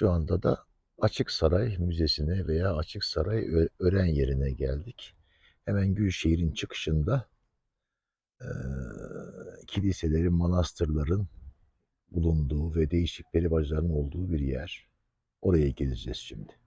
Şu anda da Açık Saray Müzesi'ne veya Açık Saray Ören yerine geldik. Hemen Gülşehir'in çıkışında eee, kiliselerin, manastırların bulunduğu ve değişik peribajların olduğu bir yer. Oraya gezeceğiz şimdi.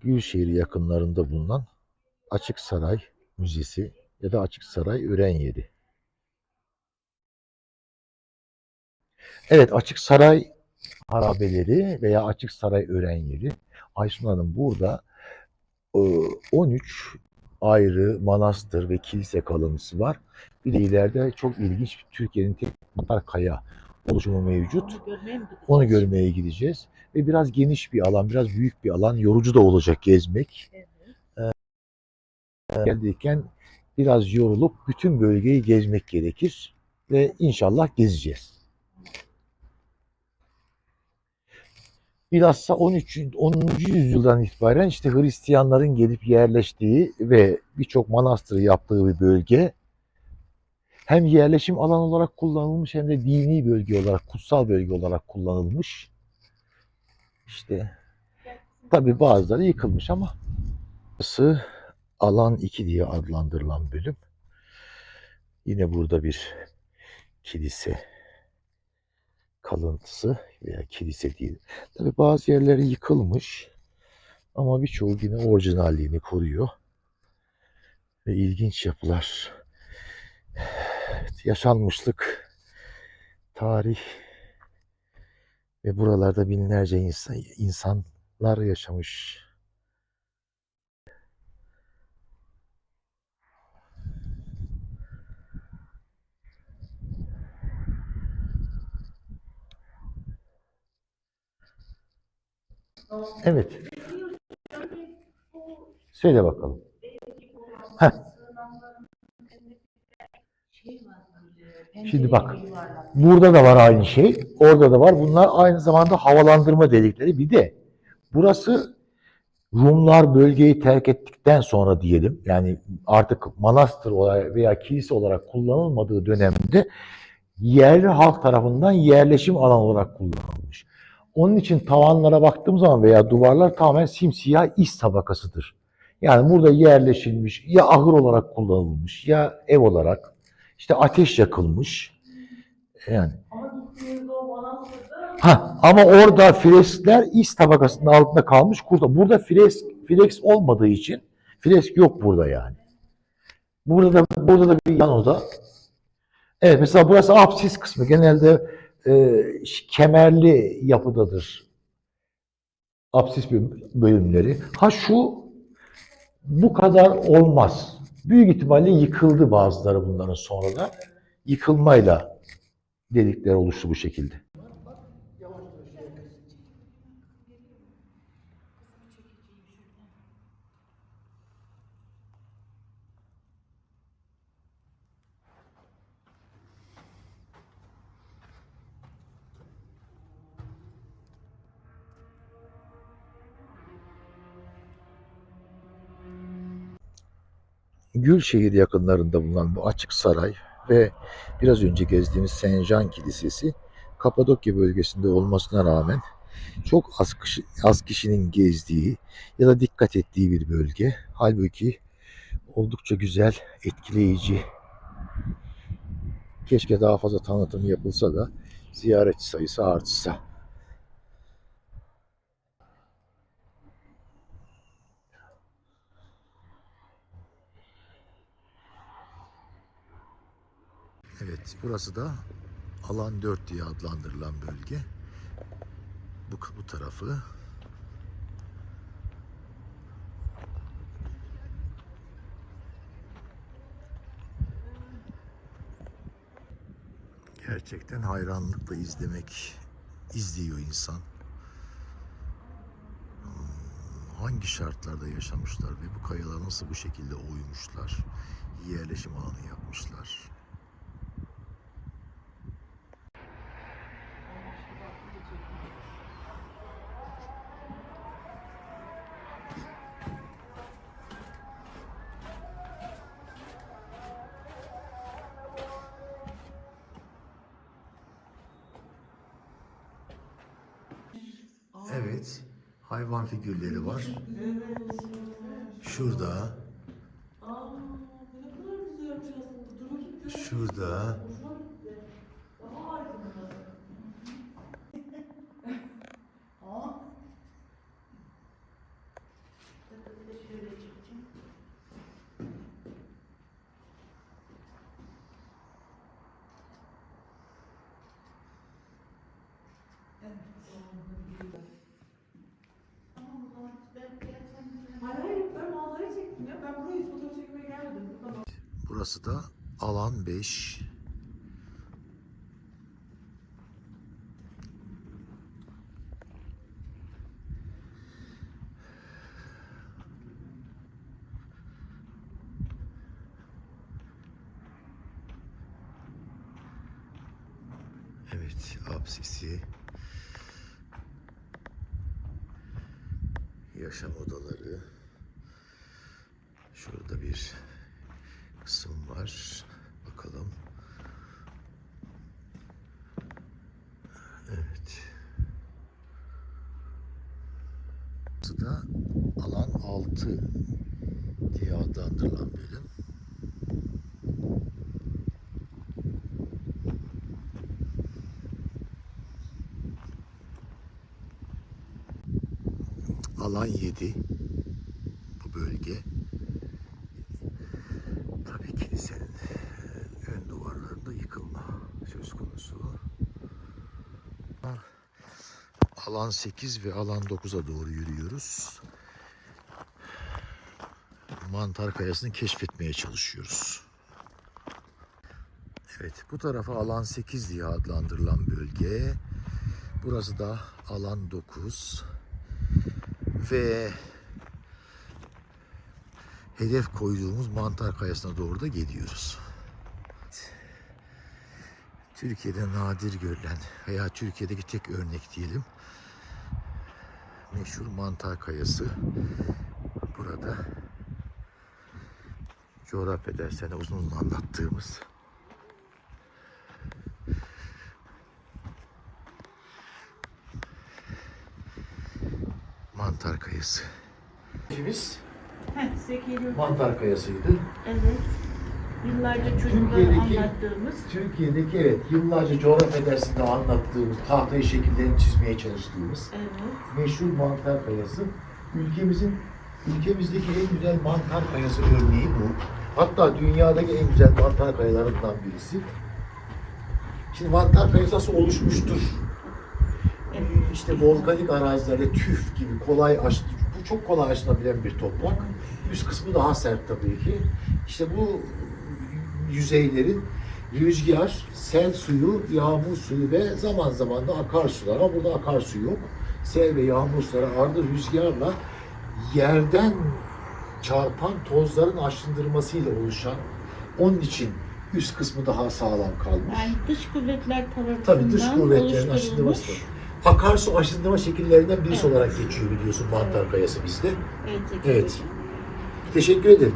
Gülşehir yakınlarında bulunan Açık Saray Müzesi ya da Açık Saray Ören yeri. Evet Açık Saray harabeleri veya Açık Saray Ören yeri. Aysun Hanım burada e, 13 ayrı manastır ve kilise kalıntısı var. Bir de ileride çok ilginç Türkiye'nin tek kaya oluşumu mevcut. Onu görmeye gideceğiz? Ve biraz geniş bir alan, biraz büyük bir alan. Yorucu da olacak gezmek. Evet. Geldiyken biraz yorulup bütün bölgeyi gezmek gerekir. Ve inşallah gezeceğiz. Bilhassa 13. 10. yüzyıldan itibaren işte Hristiyanların gelip yerleştiği ve birçok manastır yaptığı bir bölge hem yerleşim alanı olarak kullanılmış hem de dini bölge olarak, kutsal bölge olarak kullanılmış. İşte tabi bazıları yıkılmış ama burası alan 2 diye adlandırılan bölüm. Yine burada bir kilise kalıntısı veya kilise değil. Tabi bazı yerleri yıkılmış ama birçoğu yine orijinalliğini koruyor. Ve ilginç yapılar. Yaşanmışlık, tarih ve buralarda binlerce insan, insanlar yaşamış. Evet. Söyle bakalım. Heh. Şimdi bak. Burada da var aynı şey. Orada da var. Bunlar aynı zamanda havalandırma delikleri. Bir de burası Rumlar bölgeyi terk ettikten sonra diyelim yani artık manastır olarak veya kilise olarak kullanılmadığı dönemde yerli halk tarafından yerleşim alanı olarak kullanılmış. Onun için tavanlara baktığım zaman veya duvarlar tamamen simsiyah is tabakasıdır. Yani burada yerleşilmiş ya ahır olarak kullanılmış ya ev olarak işte ateş yakılmış. Yani o manastırda Ha ama orada freskler is tabakasının altında kalmış. Burada fresk fresk olmadığı için fresk yok burada yani. Burada da burada da bir yan oda. Evet mesela burası apsis kısmı. Genelde e, kemerli yapıdadır. Apsis bölüm- bölümleri. Ha şu bu kadar olmaz. Büyük ihtimalle yıkıldı bazıları bunların sonradan. Yıkılmayla delikler oluştu bu şekilde. Gülşehir yakınlarında bulunan bu açık saray ve biraz önce gezdiğimiz Saint Jean Kilisesi Kapadokya bölgesinde olmasına rağmen çok az, kişi- az kişinin gezdiği ya da dikkat ettiği bir bölge. Halbuki oldukça güzel, etkileyici. Keşke daha fazla tanıtım yapılsa da ziyaretçi sayısı artsa. Evet, burası da alan 4 diye adlandırılan bölge. Bu, bu tarafı. Gerçekten hayranlıkla izlemek, izliyor insan. Hmm, Hangi şartlarda yaşamışlar ve bu kayalar nasıl bu şekilde oymuşlar, yerleşim alanı yapmışlar. Evet, hayvan figürleri var. Şurada, Aa, ne kadar güzelmiş aslında. Dur bakayım. Dur. şurada, burası da alan 5. Evet, apsisi. Yaşam odaları. Şurada bir kısım var. Bakalım. Evet. Burası da alan 6 diye adlandırılan bölüm. Alan 7 bu bölge. Tabii kilisenin e, ön duvarlarında yıkılma söz konusu. Ha, Alan 8 ve alan 9'a doğru yürüyoruz. Mantar kayasını keşfetmeye çalışıyoruz. Evet bu tarafa alan 8 diye adlandırılan bölge. Burası da alan 9. Ve hedef koyduğumuz mantar kayasına doğru da gidiyoruz. Türkiye'de nadir görülen veya Türkiye'deki tek örnek diyelim. Meşhur mantar kayası. Burada coğrafya derslerinde uzun uzun anlattığımız mantar kayası. Biz mantar kayasıydı. Evet. Yıllarca çocuklara Türkiye'deki- anlattığımız. Türkiye'deki evet yıllarca coğrafya dersinde anlattığımız tahtayı şekillerini çizmeye çalıştığımız Evet. meşhur mantar kayası ülkemizin ülkemizdeki en güzel mantar kayası örneği bu. Hatta dünyadaki en güzel mantar kayalarından birisi. Şimdi mantar kayası nasıl oluşmuştur? Ee, İşte volkanik arazilerde tüf gibi kolay aş, bu çok kolay aşınabilen bir toprak. Üst kısmı daha sert tabii ki. İşte bu yüzeylerin rüzgar, sel suyu, yağmur suyu ve zaman zaman da akarsular. Ama burada akarsu yok. Sel ve yağmur suları ardı rüzgarla yerden çarpan tozların aşındırmasıyla oluşan onun için üst kısmı daha sağlam kalmış. Yani dış kuvvetler tarafından Tabii dış kuvvetlerin aşındırması. Akarsu aşındırma şekillerinden birisi Evet. olarak geçiyor biliyorsun mantar kayası bizde. Evet. Evet. Teşekkür ederim.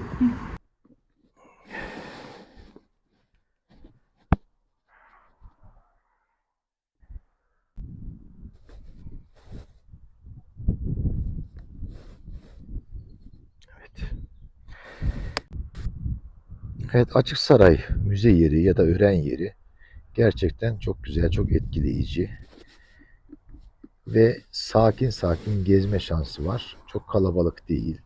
Evet Açık Saray müze yeri ya da öğren yeri gerçekten çok güzel, çok etkileyici. Ve sakin sakin gezme şansı var. Çok kalabalık değil.